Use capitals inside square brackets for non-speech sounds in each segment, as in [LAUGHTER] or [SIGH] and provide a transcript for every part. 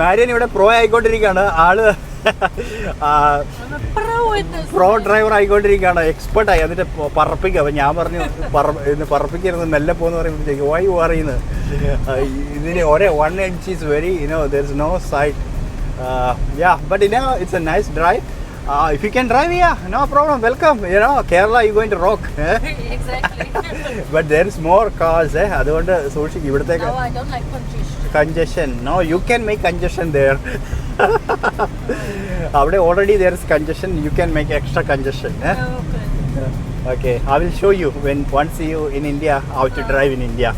Marian ഇവിടെ pro ആയിക്കൊണ്ടിരിക്കുകയാണ്. ആൾ. പ്രോ ഡ്രൈവർ ആയിക്കൊണ്ടിരിക്കുകയാണ്. എക്സ്പെർട്ട് ആയി. എന്നിട്ട് പറപ്പിക്കുക അപ്പം ഞാൻ പറഞ്ഞു പറ ഇന്ന് പറപ്പിക്കരുത്. മെല്ലെ പോകുന്ന പറയുമ്പോഴത്തേക്ക് വൈ പറയുന്നത് ഇതിന് ഒരേ one edge is very you know there is no side yeah but you know it's a nice drive if you can drive yeah no problem welcome you know Kerala you going to rock. But there is more cars അതുകൊണ്ട് സൂക്ഷിക്കും. like congestion. no you can make congestion there അവിടെ already there is congestion you can make extra congestion eh? Okay. okay i will show you when once you in india how to drive in india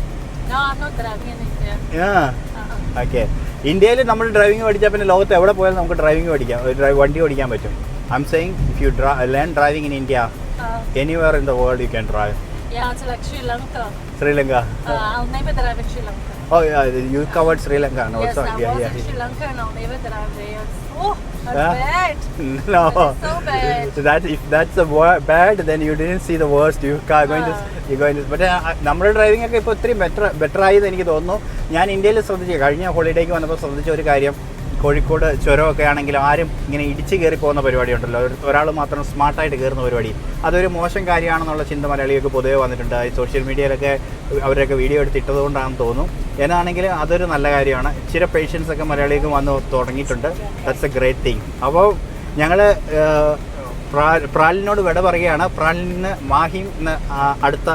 No, I'm not driving in India. yeah Uh-huh. okay ഇന്ത്യയിൽ നമ്മൾ driving പഠിച്ചാൽ പിന്നെ ലോകത്ത് എവിടെ പോയാലും നമുക്ക് driving പഠിക്കാം വണ്ടി ഓടിക്കാൻ പറ്റും I'm saying if you learn driving in India Uh, anywhere in the world you can drive yeah, it's like Sri Lanka. Sri Lanka Uh, oh yeah you covered sri lanka yes, also I yeah was yeah in Sri Lanka and I'll that I'm there. Oh, that's Yeah? bad. no That so bad. that if that's a wo- bad then you didn't see the worst you are going to Ah. you going to but uh, നമ്മുടെ driving ഒക്കെ ഇപ്പോൾ ഒത്തിരി better better ആയെന്ന് എനിക്ക് തോന്നുന്നു ഞാൻ ഇന്ത്യയിൽ ശ്രദ്ധിച്ചു കഴിഞ്ഞ ഹോളിഡേക്ക് വന്നപ്പോൾ ശ്രദ്ധിച്ച ഒരു കാര്യം കോഴിക്കോട് ചുരമൊക്കെ ആണെങ്കിലും ആരും ഇങ്ങനെ ഇടിച്ച് കയറി പോകുന്ന പരിപാടി ഉണ്ടല്ലോ ഒരാൾ മാത്രം സ്മാർട്ടായിട്ട് കയറുന്ന പരിപാടി. അതൊരു മോശം കാര്യമാണെന്നുള്ള ചിന്ത മലയാളികൾക്ക് പൊതുവേ വന്നിട്ടുണ്ട്. ഈ സോഷ്യൽ മീഡിയയിലൊക്കെ അവരൊക്കെ വീഡിയോ എടുത്തിട്ടത് തോന്നുന്നു. എന്നാണെങ്കിൽ അതൊരു നല്ല കാര്യമാണ്. ഇച്ചിരി പേഷ്യൻസ് ഒക്കെ മലയാളികൾക്ക് വന്ന് തുടങ്ങിയിട്ടുണ്ട്. ദാറ്റ്സ് എ ഗ്രേറ്റ് തിങ് അപ്പോൾ ഞങ്ങൾ പ്രാ- പ്രാലിനോട് വിട പറയുകയാണ്. പ്രാലിന് മാഹിം അടുത്ത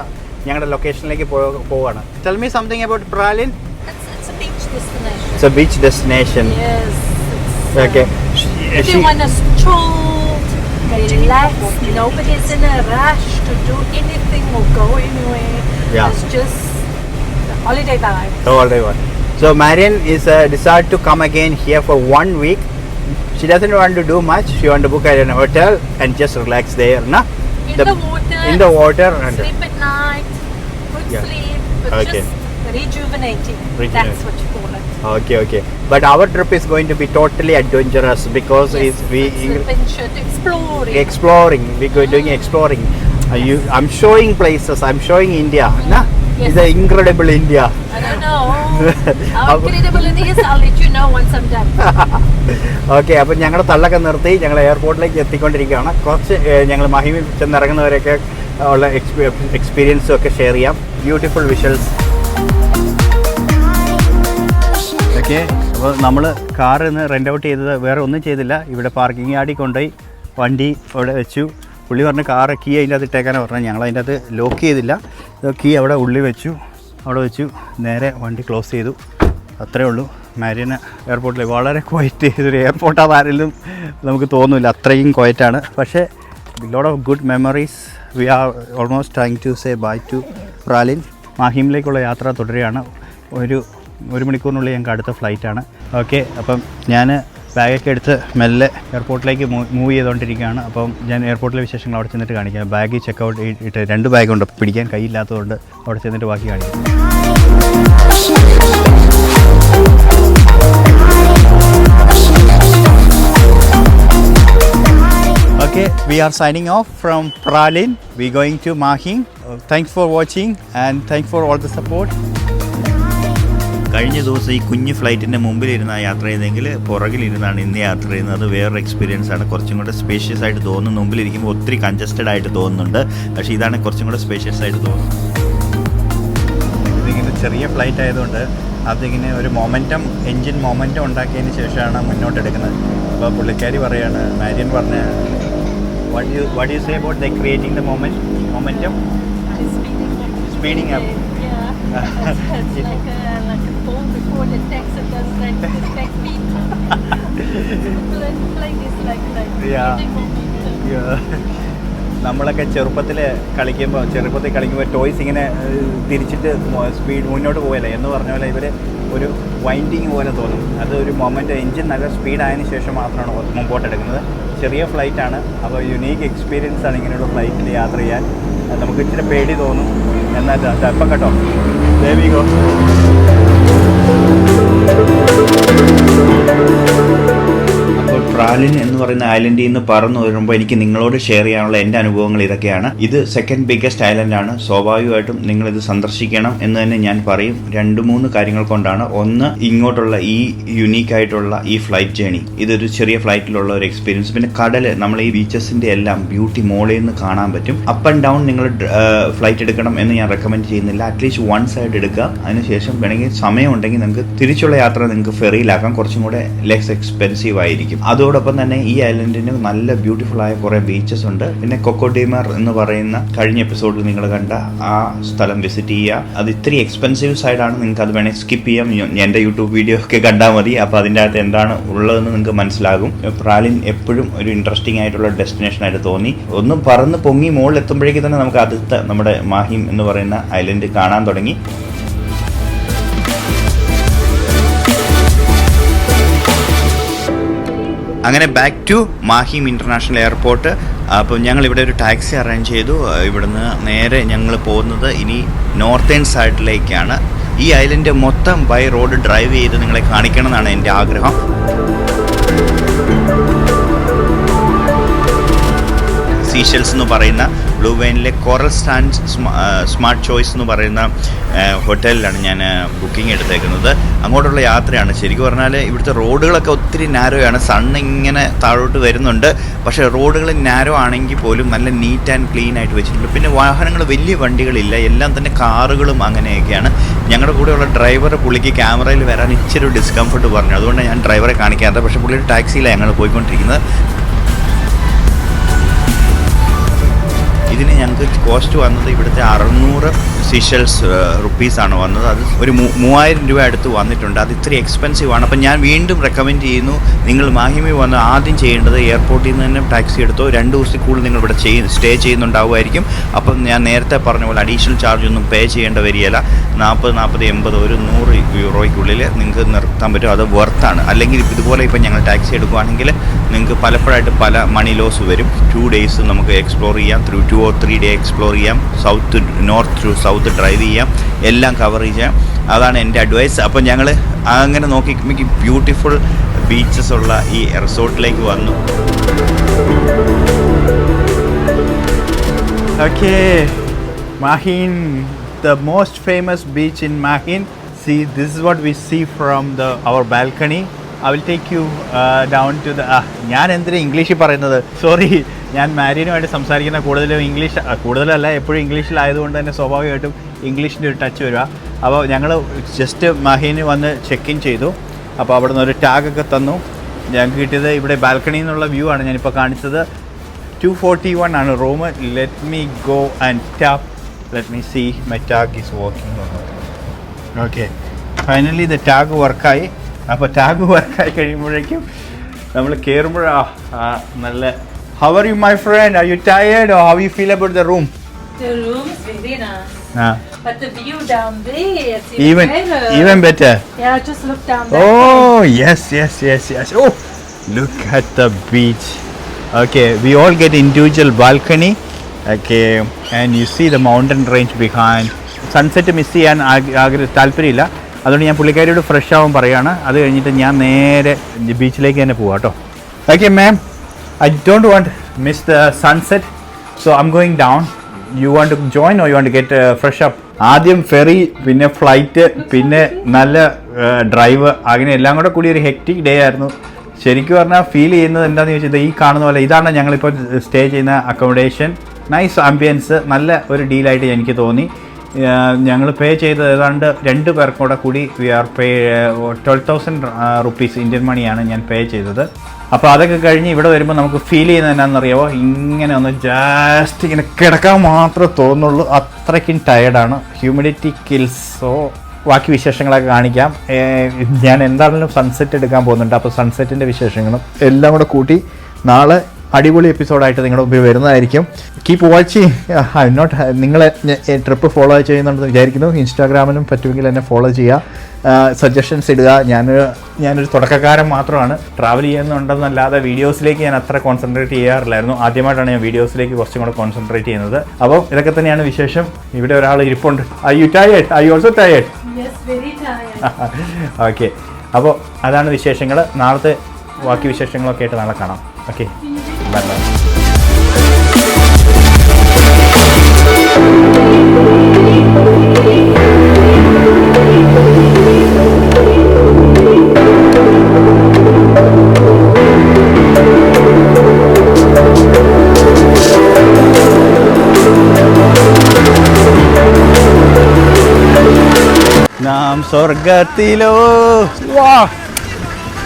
ഞങ്ങളുടെ ലൊക്കേഷനിലേക്ക് പോവുകയാണ് tell me something about Praslin. destination. It's a beach destination. Yes. Okay. Uh, she, uh, everyone she, is chilled, relaxed. Nobody's in a rush to do anything or go anywhere. Yeah. It's just holiday vibe. The holiday vibe. So Marion is uh, decided to come again here for one week. She doesn't want to do much. She want to book at an hotel and just relax there, na? In the, the water. In the water. And sleep at night. Good yeah. sleep. okay. Rejuvenating. rejuvenating. That's what you call okay, okay. But our trip is going to be totally adventurous because Yes, it's we adventure, exploring. exploring. We go doing exploring. Yes. Uh, you, I'm showing places. I'm showing India, Mm. na? Yes. It's an incredible India. I don't know how incredible it is. I'll let you know once I'm done. Okay അപ്പം ഞങ്ങൾ തള്ളൊക്കെ നിർത്തി ഞങ്ങൾ എയർപോർട്ടിലേക്ക് എത്തിക്കൊണ്ടിരിക്കുകയാണ് കുറച്ച് ഞങ്ങൾ മഹിമ ചെന്നിറങ്ങുന്നവരെയൊക്കെ ഉള്ള എക്സ്പീരിയൻസും ഒക്കെ ഷെയർ ചെയ്യാം ബ്യൂട്ടിഫുൾ വിഷ്വൽസ് ഓക്കെ. അപ്പോൾ നമ്മൾ കാർ ഇന്ന് റെന്റ് ഔട്ട് ചെയ്തത് വേറെ ഒന്നും ചെയ്തില്ല. ഇവിടെ പാർക്കിംഗ് ആടി കൊണ്ടുപോയി. വണ്ടി അവിടെ വെച്ചു. പുള്ളി പറഞ്ഞ കാർ കീ അതിന്റെ അകത്ത് ഇട്ടേക്കാനാണ് പറഞ്ഞത്. ഞങ്ങൾ അതിന്റെ അകത്ത് ലോക്ക് ചെയ്തില്ല. കീ അവിടെ ഉള്ളി വെച്ചു. അവിടെ വെച്ചു. നേരെ വണ്ടി ക്ലോസ് ചെയ്തു. അത്രേ ഉള്ളൂ. മാരിയന എയർപോർട്ടിൽ വളരെ ക്വയറ്റ് ഇതൊരു എയർപോർട്ടാണ് ആരെങ്കിലും നമുക്ക് തോന്നില്ല അത്രയും ക്വയറ്റാണ് പക്ഷേ load of good memories we are almost trying to say bye to റാലിൻ മാഹിമിലേക്കുള്ള യാത്ര തുടരുകയാണ്. ഒരു ഒരു മണിക്കൂറിനുള്ളിൽ ഞങ്ങൾക്ക് അടുത്ത ഫ്ലൈറ്റാണ്. ഓക്കെ അപ്പം ഞാൻ ബാഗൊക്കെ എടുത്ത് മെല്ലെ എയർപോർട്ടിലേക്ക് മൂവ് ചെയ്തുകൊണ്ടിരിക്കുകയാണ് അപ്പം ഞാൻ എയർപോർട്ടിലെ വിശേഷങ്ങൾ അവിടെ ചെന്നിട്ട് കാണിക്കാം. ബാഗ് ചെക്ക് ഔട്ട് ഇട്ട് രണ്ട് ബാഗുണ്ട് പിടിക്കാൻ കൈയില്ലാത്തതുകൊണ്ട് അവിടെ ചെന്നിട്ട് ബാക്കി കാണിക്കാം. Okay we are signing off from Praslin we going to Mahe thanks for watching and thanks for all the support. കഴിഞ്ഞ ദിവസം ഈ കുഞ്ഞു ഫ്ലൈറ്റിന്റെ മുമ്പിലിരുന്ന യാത്ര ചെയ്തെങ്കിൽ പുറകിലിരുന്നാണ് ഇന്ന് യാത്ര ചെയ്യുന്നത്. അത് വേറൊരു എക്സ്പീരിയൻസ് ആണ്. കുറച്ചും കൂടെ സ്പേഷ്യസ് ആയിട്ട് തോന്നുന്നു. മുമ്പിലിരിക്കുമ്പോൾ ഒത്തിരി കൺജസ്റ്റഡ് ആയിട്ട് തോന്നുന്നുണ്ട്. പക്ഷേ ഇതാണ് കുറച്ചും കൂടെ സ്പേഷ്യസ് ആയിട്ട് തോന്നുന്നത്. ഇതിങ്ങനെ ചെറിയ ഫ്ലൈറ്റ് ആയതുകൊണ്ട് അതിങ്ങനെ ഒരു മൊമെന്റം എൻജിൻ മൊമെന്റം ഉണ്ടാക്കിയതിന് ശേഷമാണ് മുന്നോട്ട് എടുക്കുന്നത് അപ്പോൾ പുള്ളിക്കാരി പറയാണ് മാര്യൻ പറഞ്ഞ what you what you say about the creating the moment momentum speeding up. [LAUGHS] നമ്മളൊക്കെ ചെറുപ്പത്തിൽ കളിക്കുമ്പോൾ ചെറുപ്പത്തിൽ കളിക്കുമ്പോൾ ടോയ്സ് ഇങ്ങനെ തിരിച്ചിട്ട് സ്പീഡ് മുന്നോട്ട് പോയല്ലേ എന്ന് പറഞ്ഞ പോലെ ഇവർ ഒരു വൈൻഡിങ് പോലെ തോന്നും. അത് ഒരു മൊമെന്റ് എൻജിൻ നല്ല സ്പീഡായതിനു ശേഷം മാത്രമാണ് മുമ്പോട്ട് എടുക്കുന്നത് ചെറിയ ഫ്ലൈറ്റാണ് അപ്പോൾ യുണീക്ക് എക്സ്പീരിയൻസ് ആണ് ഇങ്ങനെയുള്ള ഫ്ലൈറ്റിൽ യാത്ര ചെയ്യാൻ. നമുക്ക് ഇച്ചിരി പേടി തോന്നും. എന്നാൽ ഇപ്പം കേട്ടോ ദേവികോ അപ്പോൾ പ്രാലിൻ എന്ന് എന്ന് പറയുന്ന ഐലൻഡിൽ നിന്ന് പറന്നു വരുമ്പോൾ എനിക്ക് നിങ്ങളോട് ഷെയർ ചെയ്യാനുള്ള എന്റെ അനുഭവങ്ങൾ ഇതൊക്കെയാണ്. ഇത് സെക്കൻഡ് ബിഗ്ഗസ്റ്റ് ഐലൻഡ് ആണ്. സ്വാഭാവികമായിട്ടും നിങ്ങൾ ഇത് സന്ദർശിക്കണം എന്ന് തന്നെ ഞാൻ പറയും. രണ്ട് മൂന്ന് കാര്യങ്ങൾ കൊണ്ടാണ്. ഒന്ന് ഇങ്ങോട്ടുള്ള ഈ യുണീക്ക് ആയിട്ടുള്ള ഈ ഫ്ലൈറ്റ് ജേണി ഇതൊരു ചെറിയ ഫ്ലൈറ്റിലുള്ള ഒരു എക്സ്പീരിയൻസ് പിന്നെ കടൽ നമ്മൾ ഈ ബീച്ചസിന്റെ എല്ലാം ബ്യൂട്ടി മോളിൽ നിന്ന് കാണാൻ പറ്റും. അപ്പ് ആൻഡ് ഡൗൺ നിങ്ങൾ ഫ്ലൈറ്റ് എടുക്കണം എന്ന് ഞാൻ റെക്കമെൻഡ് ചെയ്യുന്നില്ല. അറ്റ്ലീസ്റ്റ് വൺ സൈഡ് എടുക്കുക. അതിനുശേഷം വേണമെങ്കിൽ സമയം ഉണ്ടെങ്കിൽ നിങ്ങൾക്ക് തിരിച്ചുള്ള യാത്ര നിങ്ങൾക്ക് ഫെറിയിലാക്കാം കുറച്ചും കൂടെ ലെസ് എക്സ്പെൻസീവ് ആയിരിക്കും. അതോടൊപ്പം തന്നെ ഈ ഐലൻഡിന് നല്ല ബ്യൂട്ടിഫുൾ ആയ കുറേ ബീച്ചസ് ഉണ്ട്. പിന്നെ കൊക്കോഡിമർ എന്ന് പറയുന്ന കഴിഞ്ഞ എപ്പിസോഡിൽ നിങ്ങൾ കണ്ട ആ സ്ഥലം വിസിറ്റ് ചെയ്യുക. അത് ഇത്തിരി എക്സ്പെൻസീവ് സൈഡാണ് നിങ്ങൾക്ക് അത് വേണമെങ്കിൽ സ്കിപ്പ് ചെയ്യാം. എന്റെ യൂട്യൂബ് വീഡിയോ ഒക്കെ കണ്ടാൽ മതി. അപ്പോൾ അതിന്റെ അകത്ത് എന്താണ് ഉള്ളതെന്ന് നിങ്ങൾക്ക് മനസ്സിലാകും. പ്രാലിൻ എപ്പോഴും ഒരു ഇൻട്രസ്റ്റിംഗ് ആയിട്ടുള്ള ഡെസ്റ്റിനേഷൻ ആയിട്ട് തോന്നി. ഒന്ന് പറന്ന് പൊങ്ങി മുകളിൽ എത്തുമ്പോഴേക്ക് തന്നെ നമുക്ക് അടുത്ത നമ്മുടെ മാഹിം എന്ന് പറയുന്ന ഐലൻഡ് കാണാൻ തുടങ്ങി. അങ്ങനെ back to Mahe international airport അപ്പം ഞങ്ങൾ ഇവിടെ ഒരു ടാക്സി അറേഞ്ച് ചെയ്തു. ഇവിടുന്ന് നേരെ ഞങ്ങൾ പോകുന്നത് ഇനി നോർത്തേൺ സൈഡിലേക്കാണ് ഈ ഐലൻഡ് മൊത്തം ബൈ റോഡ് ഡ്രൈവ് ചെയ്ത് നിങ്ങളെ കാണിക്കണം എന്നാണ് എന്റെ ആഗ്രഹം. സീഷൽസ് എന്ന് പറയുന്ന വെയിനിലെ കോറൽ സ്റ്റാൻഡ് സ്മാർട്ട് ചോയ്സ് എന്ന് പറയുന്ന ഹോട്ടലിലാണ് ഞാൻ ബുക്കിംഗ് എടുത്തേക്കുന്നത്. അങ്ങോട്ടുള്ള യാത്രയാണ്. ശരിക്കും പറഞ്ഞാൽ ഇവിടുത്തെ റോഡുകളൊക്കെ ഒത്തിരി നാരോയാണ് സണ്ണ് ഇങ്ങനെ താഴോട്ട് വരുന്നുണ്ട്. പക്ഷേ റോഡുകൾ നാരോ ആണെങ്കിൽ പോലും നല്ല നീറ്റ് ആൻഡ് ക്ലീൻ ആയിട്ട് വെച്ചിട്ടുണ്ട്. പിന്നെ വാഹനങ്ങൾ വലിയ വണ്ടികളില്ല. എല്ലാം തന്നെ കാറുകളും അങ്ങനെയൊക്കെയാണ്. ഞങ്ങളുടെ കൂടെയുള്ള ഡ്രൈവർ പുള്ളിക്ക് ക്യാമറയിൽ വരാൻ ഇച്ചിരി ഡിസ്കംഫർട്ട് പറഞ്ഞു. അതുകൊണ്ട് ഞാൻ ഡ്രൈവറെ കാണിക്കാറുണ്ട് പക്ഷേ പുള്ളിയുടെ ടാക്സിയിലാണ് ഞങ്ങൾ പോയിക്കൊണ്ടിരിക്കുന്നത്. ഇതിന് ഞങ്ങൾക്ക് കോസ്റ്റ് വന്നത് ഇവിടുത്തെ അറുന്നൂറ് സിഷൽസ് റുപ്പീസാണ് വന്നത്. അത് ഒരു മൂവായിരം രൂപ അടുത്ത് വന്നിട്ടുണ്ട്. അത് ഇത്ര എക്സ്പെൻസീവ് ആണ്. അപ്പം ഞാൻ വീണ്ടും റെക്കമെൻഡ് ചെയ്യുന്നു നിങ്ങൾ മാഹിമി വന്ന് ആദ്യം ചെയ്യേണ്ടത് എയർപോർട്ടിൽ നിന്ന് തന്നെ ടാക്സി എടുത്തോ രണ്ട് ദിവസത്തിൽ കൂടുതൽ നിങ്ങൾ ഇവിടെ ചെയ് സ്റ്റേ ചെയ്യുന്നുണ്ടാവുമായിരിക്കും. അപ്പം ഞാൻ നേരത്തെ പറഞ്ഞ പോലെ അഡീഷണൽ ചാർജ് ഒന്നും പേ ചെയ്യേണ്ട വരികയില്ല. നാൽപ്പത് നാൽപ്പത് എൺപത് ഒരു നൂറ് യൂറോയ്ക്കുള്ളിൽ നിങ്ങൾക്ക് നിർത്താൻ പറ്റും. അത് വർത്താണ് അല്ലെങ്കിൽ ഇതുപോലെ ഇപ്പം ഞങ്ങൾ ടാക്സി എടുക്കുകയാണെങ്കിൽ നിങ്ങൾക്ക് പലപ്പോഴായിട്ട് പല മണി ലോസ് വരും. ടു ഡേയ്സ് നമുക്ക് എക്സ്പ്ലോർ ചെയ്യാം. Through two or three day explore ചെയ്യാം. South north to south drive ചെയ്യാം എല്ലാം കവർ ചെയ്യാം അതാണ് എന്റെ അഡ്വൈസ് അപ്പോൾ ഞങ്ങൾ അങ്ങനെ നോക്കി ബ്യൂട്ടിഫുൾ ബീച്ചസ് ഉള്ള ഈ റിസോർട്ടിലേക്ക് വന്നു most famous beach in Mahin. See, this is what we see from the our balcony. I will take you uh, down to the. Ah, ഞാൻ എന്തിനാ ഇംഗ്ലീഷിൽ പറയുന്നത് സോറി ഞാൻ മാരീനുമായിട്ട് സംസാരിക്കുന്ന കൂടുതലും ഇംഗ്ലീഷ് കൂടുതലല്ല എപ്പോഴും ഇംഗ്ലീഷിലായതുകൊണ്ട് തന്നെ സ്വാഭാവികമായിട്ടും ഇംഗ്ലീഷിന്റെ ഒരു ടച്ച് വരിക. അപ്പോൾ ഞങ്ങൾ ജസ്റ്റ് മഹീന് വന്ന് ചെക്ക് ഇൻ ചെയ്തു. അപ്പോൾ അവിടെ നിന്ന് ഒരു ടാഗൊക്കെ തന്നു. ഞങ്ങൾക്ക് കിട്ടിയത് ഇവിടെ ബാൽക്കണിയിൽ നിന്നുള്ള വ്യൂ ആണ്. ഞാനിപ്പോൾ കാണിച്ചത്. ടു ഫോർട്ടി വൺ ആണ് room. Let me go and tap let me see my tag is working okay finally the tag വർക്കായി അപ്പോൾ ടാഗ് വർക്കായി കഴിയുമ്പോഴേക്കും നമ്മൾ കയറുമ്പോഴാ ആ നല്ല are you, my friend? Are you tired or how you feel about the room? The room is very nice. Nah. But the view down there is even, better. Even better. Yeah, just look down there. Oh, yes, yes, yes, yes. Oh, look at the beach. Okay, we all get individual balcony. Okay, and you see the mountain range behind. Sunset miss ചെയ്യാൻ ആഗ്ര- ആഗ്രഹ താല്പര്യമില്ല അതുകൊണ്ട് ഞാൻ പുള്ളിക്കാരിയോട് fresh ആവാൻ പറയുകയാണ് അത് കഴിഞ്ഞിട്ട് ഞാൻ നേരെ ബീച്ചിലേക്ക് തന്നെ പോവാം കേട്ടോ okay ma'am I miss the sunset, so I'm going down. You want to join or you want to get uh, fresh up? ആദ്യം ഫെറി പിന്നെ ഫ്ലൈറ്റ് പിന്നെ നല്ല ഡ്രൈവ് അങ്ങനെ എല്ലാം കൂടെ കൂടി ഒരു ഹെക്റ്റിക് ഡേ ആയിരുന്നു ശരിക്കും പറഞ്ഞാൽ ഫീൽ ചെയ്യുന്നത് എന്താണെന്ന് ചോദിച്ചാൽ ഈ കാണുന്ന പോലെ ഇതാണ് ഞങ്ങളിപ്പോൾ സ്റ്റേ ചെയ്യുന്ന അക്കോമഡേഷൻ നൈസ് ആംബിയൻസ് നല്ല ഒരു ഡീലായിട്ട് എനിക്ക് തോന്നി ഞങ്ങൾ പേ ചെയ്ത് ഏതാണ്ട് രണ്ട് പേർക്കൂടെ കൂടെ we are pay twelve thousand rupees Indian മണിയാണ് ഞാൻ പേ ചെയ്തത്. അപ്പോൾ അതൊക്കെ കഴിഞ്ഞ് ഇവിടെ വരുമ്പോൾ നമുക്ക് ഫീൽ ചെയ്യുന്നത് എന്നാണെന്നറിയാമോ ഇങ്ങനെ ഒന്ന് ജസ്റ്റ് ഇങ്ങനെ കിടക്കാൻ മാത്രമേ തോന്നുള്ളൂ. അത്രയ്ക്കും ടയർഡാണ് ഹ്യൂമിഡിറ്റി കിൽസോ ബാക്കി വിശേഷങ്ങളൊക്കെ കാണിക്കാം. ഞാൻ എന്താണെങ്കിലും സൺസെറ്റ് എടുക്കാൻ പോകുന്നുണ്ട്. അപ്പോൾ സൺസെറ്റിന്റെ വിശേഷങ്ങളും എല്ലാം കൂടെ കൂട്ടി നാളെ അടിപൊളി എപ്പിസോഡായിട്ട് നിങ്ങളുടെ മുമ്പിൽ വരുന്നതായിരിക്കും. കീപ്പ് വാച്ചിങ് ഐ നോട്ട് നിങ്ങൾ ട്രിപ്പ് ഫോളോ ചെയ്യുന്നുണ്ടെന്ന് വിചാരിക്കുന്നു. ഇൻസ്റ്റാഗ്രാമിലും പറ്റുമെങ്കിൽ എന്നെ ഫോളോ ചെയ്യുക. സജഷൻസ് ഇടുക. ഞാൻ ഞാനൊരു തുടക്കക്കാരൻ മാത്രമാണ്. ട്രാവൽ ചെയ്യുന്നുണ്ടെന്നല്ലാതെ വീഡിയോസിലേക്ക് ഞാൻ അത്ര കോൺസെൻട്രേറ്റ് ചെയ്യാറില്ലായിരുന്നു. ആദ്യമായിട്ടാണ് ഞാൻ വീഡിയോസിലേക്ക് കുറച്ചും കൂടെ കോൺസെൻട്രേറ്റ് ചെയ്യുന്നത്. അപ്പോൾ ഇതൊക്കെ തന്നെയാണ് വിശേഷം. ഇവിടെ ഒരാൾ ഇരിപ്പുണ്ട്. ഐ യു ടയേഡ് ഐ ഓൾസോ tired. ഓക്കെ [LAUGHS] അപ്പോൾ അതാണ് വിശേഷങ്ങൾ. നാളത്തെ ബാക്കി വിശേഷങ്ങളൊക്കെ ആയിട്ട് നാളെ കാണാം. ഓക്കെ ബൈ ബൈ നാം സ്വർഗത്തിലോ വാ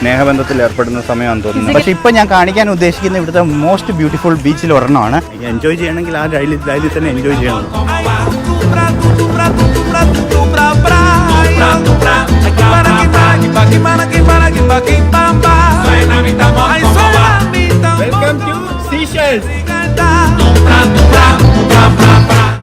സ്നേഹബന്ധത്തിൽ ഏർപ്പെടുന്ന സമയമാണെന്ന് തോന്നുന്നു. പക്ഷെ ഇപ്പൊ ഞാൻ കാണിക്കാൻ ഉദ്ദേശിക്കുന്ന ഇവിടുത്തെ മോസ്റ്റ് ബ്യൂട്ടിഫുൾ ബീച്ചിൽ ഒരെണ്ണമാണ്. എൻജോയ് ചെയ്യണമെങ്കിൽ ആ ഡൈലി ഡൈലി തന്നെ എൻജോയ് ചെയ്യണം. Welcome to Seychelles.